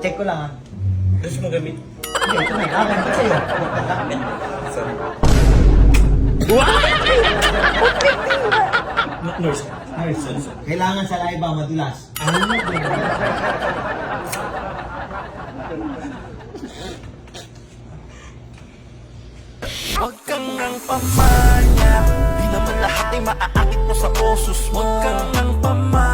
Check ko lang ah. Gusto mo gamit? Hindi, ito na. Akin pa sa'yo. Sorry. Nurse. Nurse, kailangan sa live ba madulas? Ano mo? Huwag kang nang pamanya Di naman lahat ay maaakit mo sa osos Huwag kang nang pamanya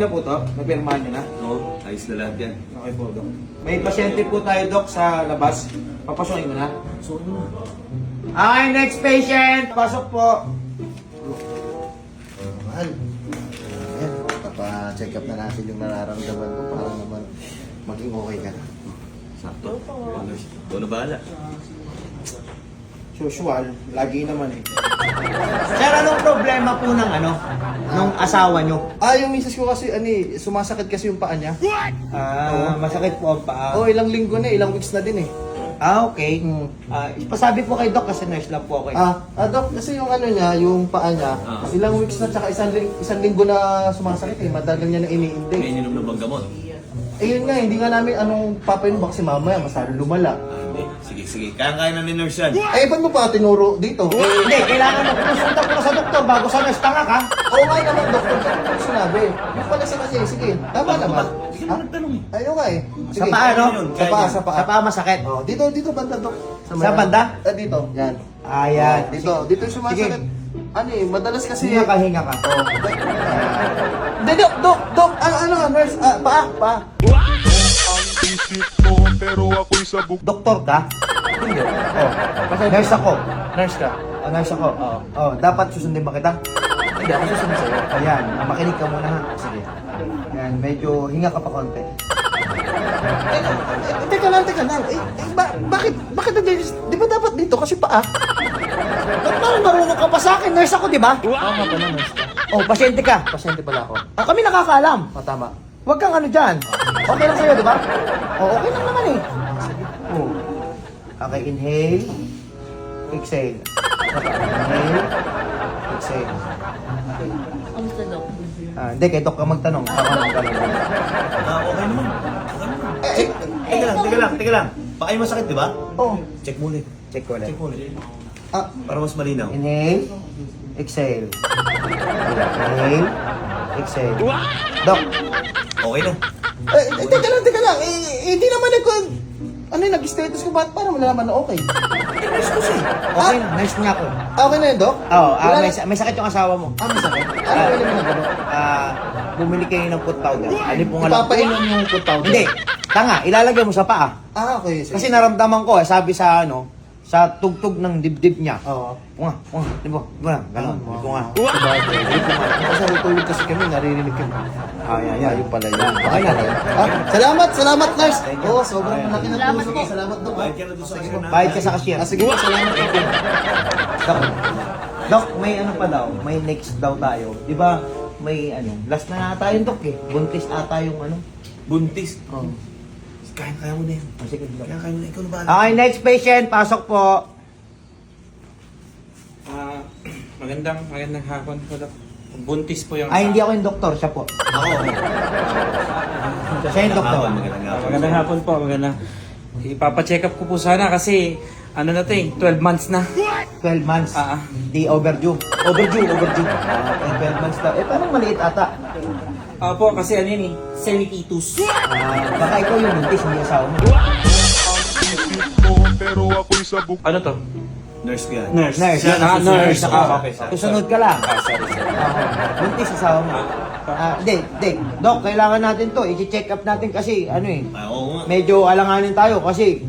na po to? Napirmahan niyo na? no, ayos na lahat yan. Okay po, Dok. May pasyente po tayo, Dok, sa labas. Papasukin ko na. Sorry mo. Okay, next patient! Pasok po. Mahal. Ayan, papa-check up na natin yung nararamdaman ko para naman maging okay ka na. Sakto. Nurse. Ikaw na bahala. Usual, lagi naman eh. Sir, anong problema po ng ano? Nung asawa nyo? Ah, yung misis ko kasi, ani, sumasakit kasi yung paa niya. Ah, masakit po ang paa. Oh, ilang linggo na, ilang weeks na din eh. Ah, okay. Hmm. Ah, ipasabi po kay Doc kasi nurse lang po ako. eh. Ah, ah, Dok, kasi yung ano niya, yung paa niya, Ah. ilang weeks na, tsaka isang, ling- isang linggo na sumasakit eh. Matagal niya na May iniintay. ininom na bang gamot? Eh yun nga, hindi nga namin anong papainom kasi mamaya, masyado lumala. Ah. Sige, sige. Kaya-kaya na ni nurse yan. Eh, ba't mo pa tinuro dito? Eh, hindi, kailangan mo kumonsulta po sa doktor bago sa nurse tanga ka. Oo nga naman, doktor, ano yung sinabi? Yung pala sa kasi, sige, tama naman. Hindi ka nagtanong eh. Ayun nga eh. Sa paa, no? Sa kaya paa, sa paa. Sa paa masakit. Oh, dito, dito banda, Dok. Sa banda? Ah, dito. Yan. Ayan. Dito, dito yung sumasakit. Ano eh, madalas kasi... Hinga ka, hinga ka. Oh, Hindi, Dok, Dok, Dok, ano, ano, nurse, ah, paa, paa. Doktor ka? Hindi. Oh, kasi nurse ako. Nurse ka. Oh, nurse ako. Oh, oh dapat susundin ba kita? Hindi, ako susunod sa'yo. Ayan, makinig ka muna ha. Sige. Ayan, medyo hinga ka pa konti. Teka, eh, teka lang, teka lang. Eh, eh, ba- bakit, bakit hindi, di ba dapat dito? Kasi paa. Ba't parang marunong ka pa sa akin? Nurse ako, di ba? Oo nga pala, nurse ka. Oh, pasyente ka. Pasyente pala ako. Ah, kami nakakaalam. Oh, tama. Huwag kang ano dyan. Okay lang sa'yo, di ba? Oh, okay lang naman eh. Oh. Okay, inhale. Exhale. Inhale. Exhale. Kamusta, Dok? Ah, hindi, kay Doc ka magtanong. Baka magtanong. Ah, okay naman. Okay naman. Check. Teka lang, teka lang, teka lang. Baka yung masakit, di ba? Oh, Check mo ulit. check ko ulit. Check mo ulit. Ah, Para mas malinaw. Inhale. Exhale. Inhale. Exhale. Doc, Okay na. eh, eh, teka lang, teka lang. Eh, eh, hindi naman ako... Ano yung nag-status ko ba? Para malalaman na okay. Nurse ko siya. okay. Nurse niya ako. Ah, Okay na yun, Dok? Oo, ah, Wala may, na- may sakit yung asawa mo. Ah, may sakit. Ano yung ilamin na gano'n? Ah, bumili kayo ng foot powder. Alin po nga lang. Ipapainom yung foot powder? Hindi. Tanga, ilalagay mo sa paa. Ah, okay. Sige. Kasi naramdaman ko, eh, sabi sa ano, sa tugtog ng dibdib niya. Oo. Punga, punga, di ba? Di ba? Ganon, di ko nga. Kasi natulog kasi kami, naririnig kami. Ay, ay, ay. Ayun pala yun. Okay na. Ah, salamat, salamat, you. Oo, sobrang laki ng Salamat tulong. po. Salamat, Dok. Bayad ka na doon sa kasi na. Bayad ka sa cashier. Ah, sige salamat po. Doc, Doc, may ano pa daw, may next daw tayo. Di ba, may ano, last na ata yung Doc eh. Buntis ata yung ano. Buntis. Oh. Kaya kaya mo na yan. Oh, sige, Doc. Kaya kaya mo na. Ikaw na bahala. Okay, next patient, pasok po. Ah, magandang magandang hapon po, Dok. Buntis po yung... Ay, hindi ako yung doktor, siya po. Ako. Siya yung doktor. Magandang Ah, hapon. magandang hapon po, magandang. Ipapacheck up ko po sana kasi ano na to eh, 12 months na. 12 months. Ah, ah. Di overdue. Overdue, overdue. Ah, eh, 12 months daw. Eh, parang maliit ata. Opo, kasi ano yun eh, semi-fetus. Ah, baka ikaw yung buntis, hindi asawa mo. Ano to? Nurse ka yan. Nurse. Nurse. Yan, ah, nurse. Ah, Ah, okay, sorry. Susunod ka lang. Ah, sorry, sorry. Ah, buntis asawa mo. Ah, hindi, hindi. Dok, kailangan natin to. I-check up natin kasi, ano eh, Ah, oo nga. medyo alanganin tayo kasi,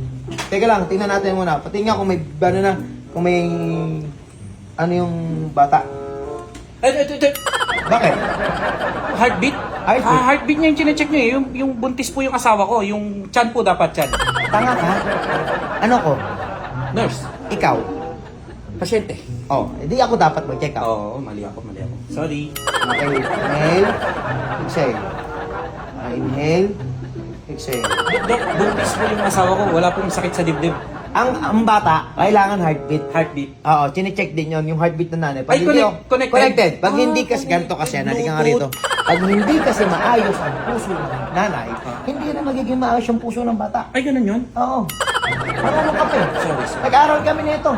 teka lang, tingnan natin muna. Patingnan kung may, ano na, kung may, ano yung bata. Eh, ito, ito, Bakit? heartbeat? Heartbeat? Ah, heartbeat niya yung chinecheck niya eh. Yung, yung buntis po yung asawa ko. Yung chan po dapat chan. Tanga ka? Ano ko? Nurse. Ikaw? Pasyente. Oh, hindi ako dapat mag-check up. Oo, mali ako, mali ako. Sorry. Okay, inhale, exhale. Ah, inhale, exhale. Dok, buntis po yung asawa ko. Wala pong sakit sa dibdib. Ang, ang bata, kailangan heartbeat. Heartbeat. Oo, chinecheck din yon yung heartbeat ng nanay. Ay, hindi, connect- connected? Connected. Pag Ah, hindi kasi, ganito kasi, yan, halika nga rito. Pag hindi kasi maayos ang puso ng nanay, hindi rin magiging maayos yung puso ng bata. Ay, ganun yun? Oo. Marunong ka pa eh. Sorry, sorry. Nag-aaral kami nito.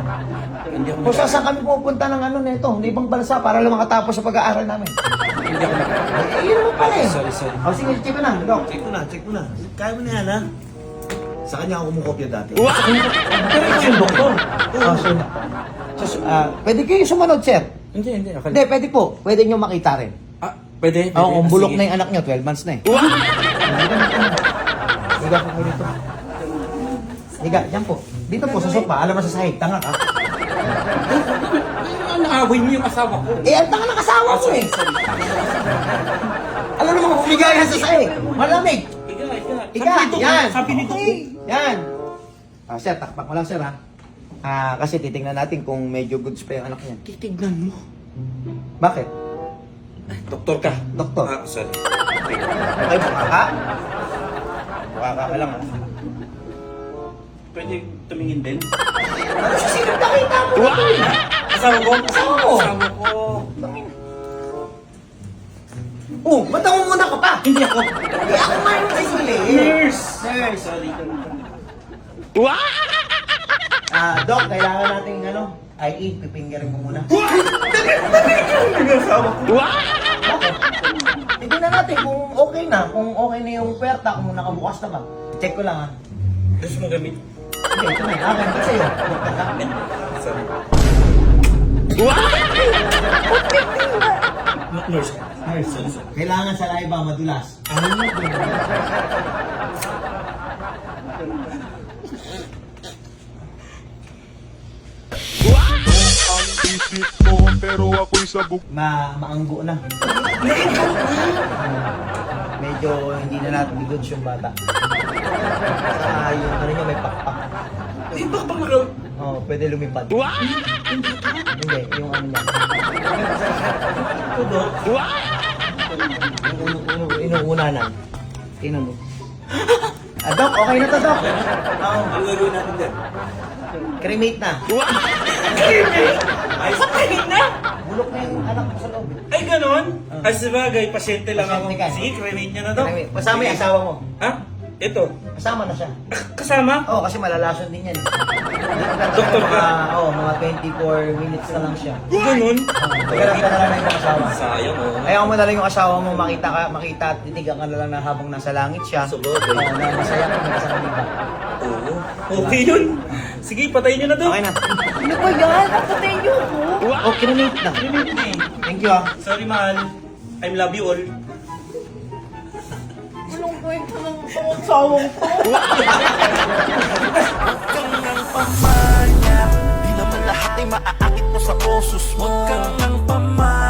Hindi ako Kung saan kami pupunta ng ano nito, ng ibang bansa para lang makatapos sa pag-aaral namin. Hindi ako nag Eh, yun naman pala eh. Sorry, sorry. O sige, check ko na. Check mo na, check mo na. Kaya mo na yan, ha? Sa kanya ako kumukopya dati. Pero ito yung doktor. Oh, so, so, ah, pwede kayo sumunod, sir. Hindi, hindi. Okay. Hindi, pwede po. Pwede nyo makita rin. Ah, pwede? pwede. Oo, kung Ah, bulok sige. na yung anak nyo, 12 months na eh. Higa po kayo dito. Higa, dyan po. Dito po, sa sopa. Alam mo sa sahig, tanga ka. Ano, naaway mo yung asawa ko? Eh, ang tanga ng asawa Ah, ko eh. Alam mo naman, humiga yan sa sahig. Malamig. Higa, higa. Higa, Sabi nito, yan. Sabi nito. Okay, Yan. Ah, sir, takpak mo lang, sir, ha? Ah, kasi titingnan natin kung medyo goods pa yung anak niya. Titignan mo. Bakit? Doktor ka. Doktor. Ah, sorry. Okay, mukha ka? Mukha ka ka lang, ha? Pwede tumingin din? Ano sa silip nakita mo? Asawa ko? Asawa ko. Asawa ko. Oh, ba't ako muna ka pa? Hindi ako. Hindi ako yung sisili. Nurse! Nurse! Sorry. Ah, Doc, kailangan natin ano, IE, pipinggerin mo muna. Bakit? Tignan natin kung okay na, kung okay na yung puwerta, kung nakabukas na ba. Check ko lang ha. Gusto mo gamit? Okay, ito na, akin yun. Doktor ka. Sorry. Nurse. Nurse, kailangan sa live ba madulas? Isip mo pero ako'y sabog Ma maanggo na. Medyo hindi na natin goods yung bata. Sa yung ano niya may pakpak. Eh, bakbak na ka. Oh, pwede lumipad. Hindi, yung ano niya. Tudo. Uno, inuunanan. Tingnan mo. Ah, Doc, okay na to, Doc. Oo, Ano gagawin natin dyan? cremate na. Ay, patayin na! Bulok na yung anak ko sa loob. Ay, ganon? Ay, sabagay, pasyente lang ako. Pasyente ka. Sige, cremate niya na to. Cremate. Kasama yung asawa mo. Ha? Ito. Kasama na siya. Kasama? Oo, kasi malalason din yan. Doktor ka? Oo, mga 24 minutes na lang siya. Ganon? Tagalog ka na lang ng asawa. Sayang, oh. Ayaw mo na lang yung asawa mo makita ka, makita at titigan ka na lang na habang nasa langit siya. Sabagay. Oo, na masaya ka na sa kanila. Oo. Okay yun. Sige, patayin niyo na to. Okay na. Ano ba yan? Papatayin niyo ako? Oh, kinamate na. Cremate na eh. Thank you ah. Sorry, mahal. I love you all. Anong kwento ng asawa ko? Huwag kang nang pamanya Di naman lahat ay maaakit mo sa osos Huwag kang nang pamanya